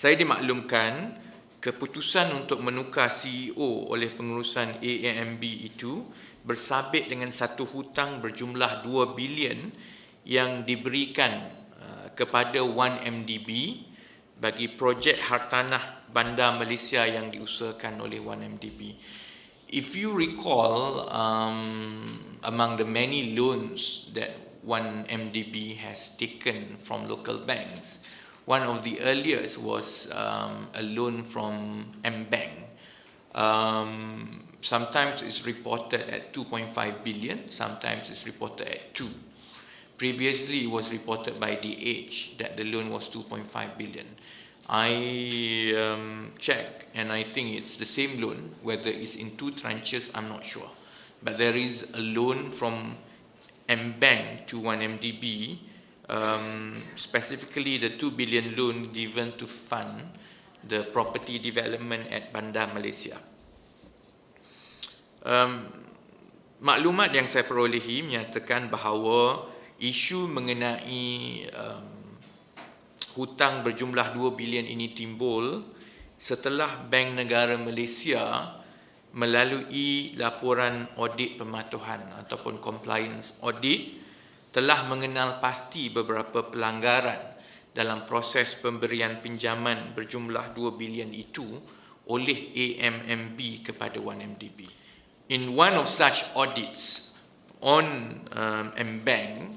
Saya dimaklumkan keputusan untuk menukar CEO oleh pengurusan AMB itu bersabit dengan satu hutang berjumlah 2 bilion yang diberikan uh, kepada 1MDB bagi projek hartanah bandar Malaysia yang diusahakan oleh 1MDB. If you recall, um, among the many loans that 1MDB has taken from local banks, one of the earliest was um, a loan from M-Bank. Um, sometimes it's reported at 2.5 billion, sometimes it's reported at 2. Previously, it was reported by the Age that the loan was 2.5 billion. I um, checked and I think it's the same loan, whether it's in two tranches, I'm not sure. But there is a loan from M-Bank to 1MDB, um, specifically the 2 billion loan given to fund the property development at Bandar Malaysia. Um, maklumat yang saya perolehi menyatakan bahawa isu mengenai um, hutang berjumlah 2 bilion ini timbul setelah Bank Negara Malaysia melalui laporan audit pematuhan ataupun compliance audit telah mengenal pasti beberapa pelanggaran dalam proses pemberian pinjaman berjumlah 2 bilion itu oleh AMMB kepada 1MDB. In one of such audits on um, MBank,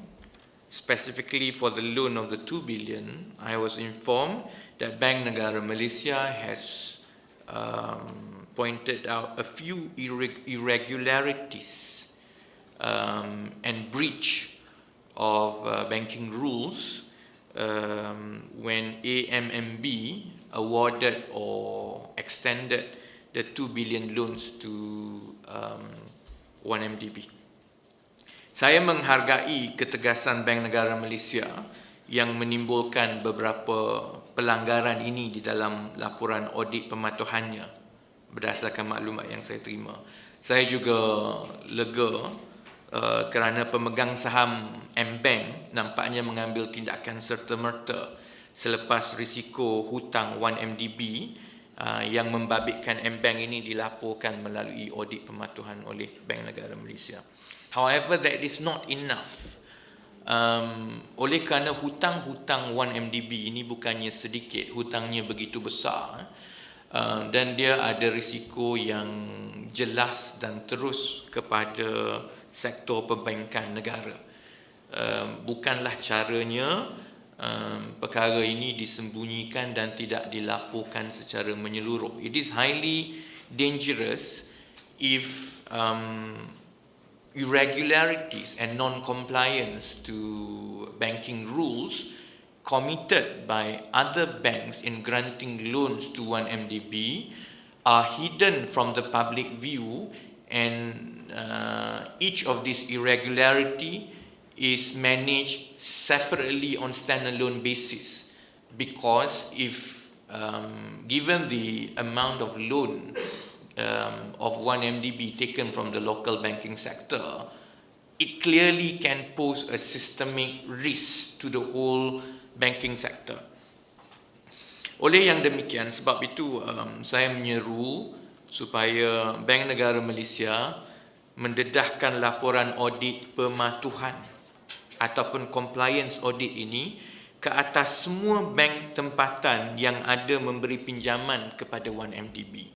specifically for the loan of the 2 billion, I was informed that Bank Negara Malaysia has um, pointed out a few irregularities um, and breach of uh, banking rules um, when AMMB awarded or extended the 2 billion loans to um, 1MDB. Saya menghargai ketegasan Bank Negara Malaysia yang menimbulkan beberapa pelanggaran ini di dalam laporan audit pematuhannya berdasarkan maklumat yang saya terima. Saya juga lega kerana pemegang saham M-Bank nampaknya mengambil tindakan serta-merta selepas risiko hutang 1MDB uh, yang membabitkan M-Bank ini dilaporkan melalui audit pematuhan oleh Bank Negara Malaysia. However, that is not enough. Um, oleh kerana hutang-hutang 1MDB ini bukannya sedikit, hutangnya begitu besar uh, dan dia ada risiko yang jelas dan terus kepada sektor perbankan negara. Uh, bukanlah caranya um, perkara ini disembunyikan dan tidak dilaporkan secara menyeluruh. It is highly dangerous if um, irregularities and non-compliance to banking rules committed by other banks in granting loans to 1MDB are hidden from the public view and uh, each of these irregularity is managed separately on standalone basis because if um, given the amount of loan um, of 1MDB taken from the local banking sector, it clearly can pose a systemic risk to the whole banking sector. Oleh yang demikian, sebab itu um, saya menyeru supaya Bank Negara Malaysia mendedahkan laporan audit pematuhan ataupun compliance audit ini ke atas semua bank tempatan yang ada memberi pinjaman kepada 1MDB.